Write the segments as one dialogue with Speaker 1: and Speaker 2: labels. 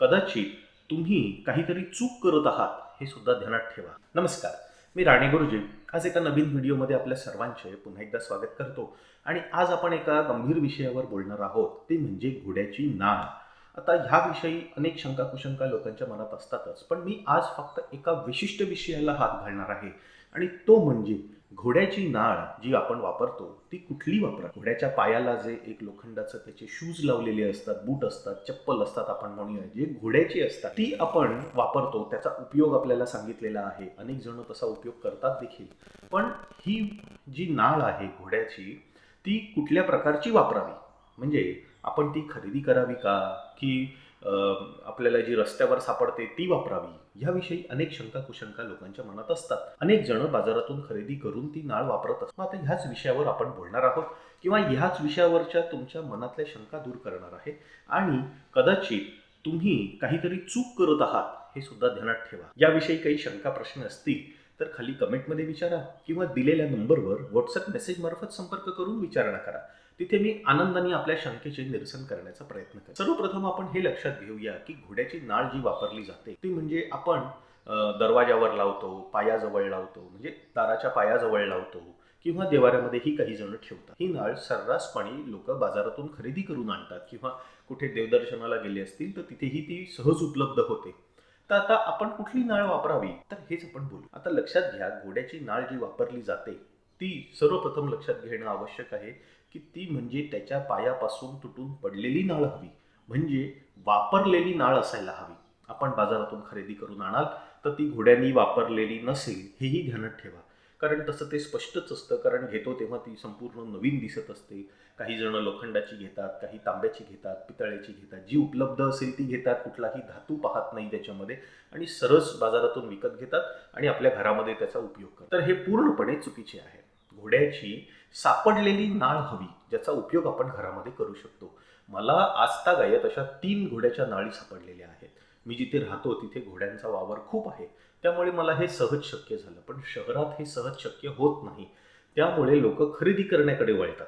Speaker 1: कदाचित तुम्ही काहीतरी चूक करत आहात हे सुद्धा ध्यानात ठेवा. नमस्कार मी राणे गुरुजी. आज एका नवीन व्हिडिओमध्ये आपल्या सर्वांचे पुन्हा एकदा स्वागत करतो. आणि आज आपण एका गंभीर विषयावर बोलणार आहोत ते म्हणजे घोड्याची नाळ. आता ह्याविषयी अनेक शंका कुशंका लोकांच्या मनात असतातच पण मी आज फक्त एका विशिष्ट विषयाला हात घालणार आहे. आणि तो म्हणजे घोड्याची नाळ जी आपण वापरतो ती कुठली वापरा घोड्याच्या पायाला जे एक लोखंडाचं त्याचे शूज लावलेले असतात बूट असतात चप्पल असतात आपण म्हणूया जे घोड्याची असतात ती आपण वापरतो त्याचा उपयोग आपल्याला सांगितलेला आहे. अनेक जण तसा उपयोग करतात देखील. पण ही जी नाळ आहे घोड्याची ती कुठल्या प्रकारची वापरावी? म्हणजे आपण ती खरेदी करावी का? की आपल्याला जी रस्त्यावर सापडते ती वापरावी याविषयी अनेक शंका कुशंका लोकांच्या मनात असतात. अनेक जण बाजारातून खरेदी करून ती नाळ वापरत असतात. आता ह्याच विषयावर आपण बोलणार आहोत किंवा ह्याच विषयावरच्या तुमच्या मनातल्या शंका दूर करणार आहे आणि कदाचित तुम्ही काहीतरी चूक करत आहात हे सुद्धा ध्यानात ठेवा. याविषयी काही शंका प्रश्न असतील तर खाली कमेंटमध्ये विचारा किंवा दिलेल्या नंबरवर व्हॉट्सअप मेसेज मार्फत संपर्क करून विचारणा करा. तिथे मी आनंदाने आपल्या शंकेचे निरसन करण्याचा प्रयत्न करेन. सर्वप्रथम आपण हे लक्षात घेऊया की घोड्याची नाळ जी वापरली जाते ती म्हणजे आपण दरवाजावर लावतो पायाजवळ लावतो म्हणजे दाराच्या पायाजवळ लावतो किंवा देवाऱ्यामध्ये ही काही जण ठेवतात. ही नाळ सर्रासपणे लोक बाजारातून खरेदी करून आणतात किंवा कुठे देवदर्शनाला गेले असतील तर तिथेही ती सहज उपलब्ध होते. तर आता आपण कुठली नाळ वापरावी? तर हेच आपण बोलू. आता लक्षात घ्या घोड्याची नाळ जी वापरली जाते ती सर्वप्रथम लक्षात घेणं आवश्यक आहे की ती म्हणजे त्याच्या पायापासून तुटून पडलेली नाळ हवी. म्हणजे वापरलेली नाळ असायला हवी. आपण बाजारातून खरेदी करून आणाल तर ती घोड्यांनी वापरलेली नसेल हेही ध्यानात ठेवा. कारण तसं ते स्पष्टच असतं कारण घेतो तेव्हा ती संपूर्ण नवीन दिसत असते. काही जण लोखंडाची घेतात काही तांब्याची घेतात पितळ्याची घेतात. जी उपलब्ध असेल ती घेतात कुठलाही धातू पाहत नाही त्याच्यामध्ये आणि सरस बाजारातून विकत घेतात आणि आपल्या घरामध्ये त्याचा उपयोग करतात. तर हे पूर्णपणे चुकीचे आहे. घोड्याची सापडलेली नाळ हवी ज्याचा उपयोग आपण घरामध्ये करू शकतो. मला आजतागायत अशा तीन घोड्याच्या नाळी सापडलेल्या आहेत. मी जिथे राहतो तिथे घोड्यांचा वावर खूप आहे. त्यामुळे मला हे सहज शक्य झालं. पण शहरात हे सहज शक्य होत नाही. त्यामुळे लोक खरेदी करण्याकडे वळतात.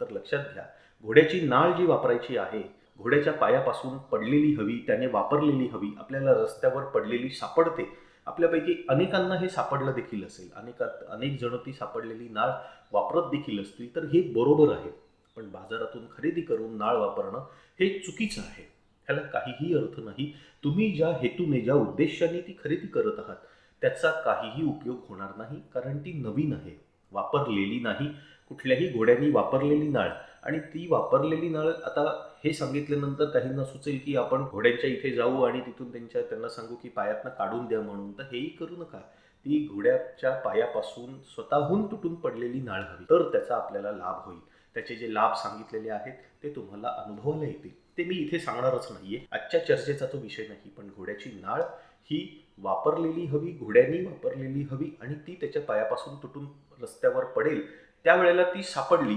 Speaker 1: तर लक्षात घ्या घोड्याची नाळ जी वापरायची आहे घोड्याच्या पायापासून पडलेली हवी त्याने वापरलेली हवी आपल्याला रस्त्यावर पडलेली सापडते आपल्यापैकी अनेकांना हे सापडलं देखील असेल. अनेकात अनेक जण ती सापडलेली नाळ वापरत देखील असतील तर हे बरोबर आहे. पण बाजारातून खरेदी करून नाळ वापरणं हे चुकीचं आहे. ह्याला काहीही अर्थ नाही. तुम्ही ज्या हेतूने ज्या उद्देशाने ती खरेदी करत आहात त्याचा काहीही उपयोग होणार नाही कारण ती नवीन आहे वापरलेली नाही. कुठल्याही घोड्यांनी वापरलेली नाळ आणि ती वापरलेली नाळ आता हे सांगितल्यानंतर काहींना सुचेल की आपण घोड्यांच्या इथे जाऊ आणि तिथून त्यांच्या त्यांना सांगू की पायातनं काढून द्या म्हणून. तर हेही करू नका. ती घोड्याच्या पायापासून स्वतःहून तुटून पडलेली नाळ हवी. तर त्याचा आपल्याला लाभ होईल. त्याचे जे लाभ सांगितलेले आहेत ते तुम्हाला अनुभवायला येतील. ते मी इथे सांगणारच नाहीये. आजच्या चर्चेचा तो विषय नाही पण घोड्याची नाळ ही वापरलेली हवी घोड्यांनी वापरलेली हवी आणि ती त्याच्या पायापासून तुटून रस्त्यावर पडेल त्यावेळेला ती सापडली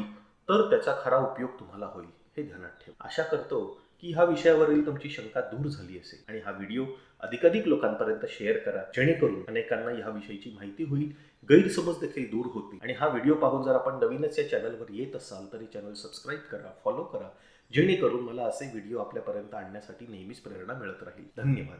Speaker 1: तर त्याचा खरा उपयोग तुम्हाला होईल. हे ध्यानात ठेवा. आशा करतो की ह्या विषयावरील तुमची शंका दूर झाली असेल आणि हा व्हिडिओ अधिकाधिक लोकांपर्यंत शेअर करा जेणेकरून अनेकांना ह्या विषयीची माहिती होईल गैरसमज देखील दूर होतील. आणि हा व्हिडिओ पाहून जर आपण नवीनच या चॅनलवर येत असाल तरी चॅनल सबस्क्राईब करा फॉलो करा जेणेकरून मला असे व्हिडिओ आपल्यापर्यंत आणण्यासाठी नेहमीच प्रेरणा मिळत राहील. धन्यवाद.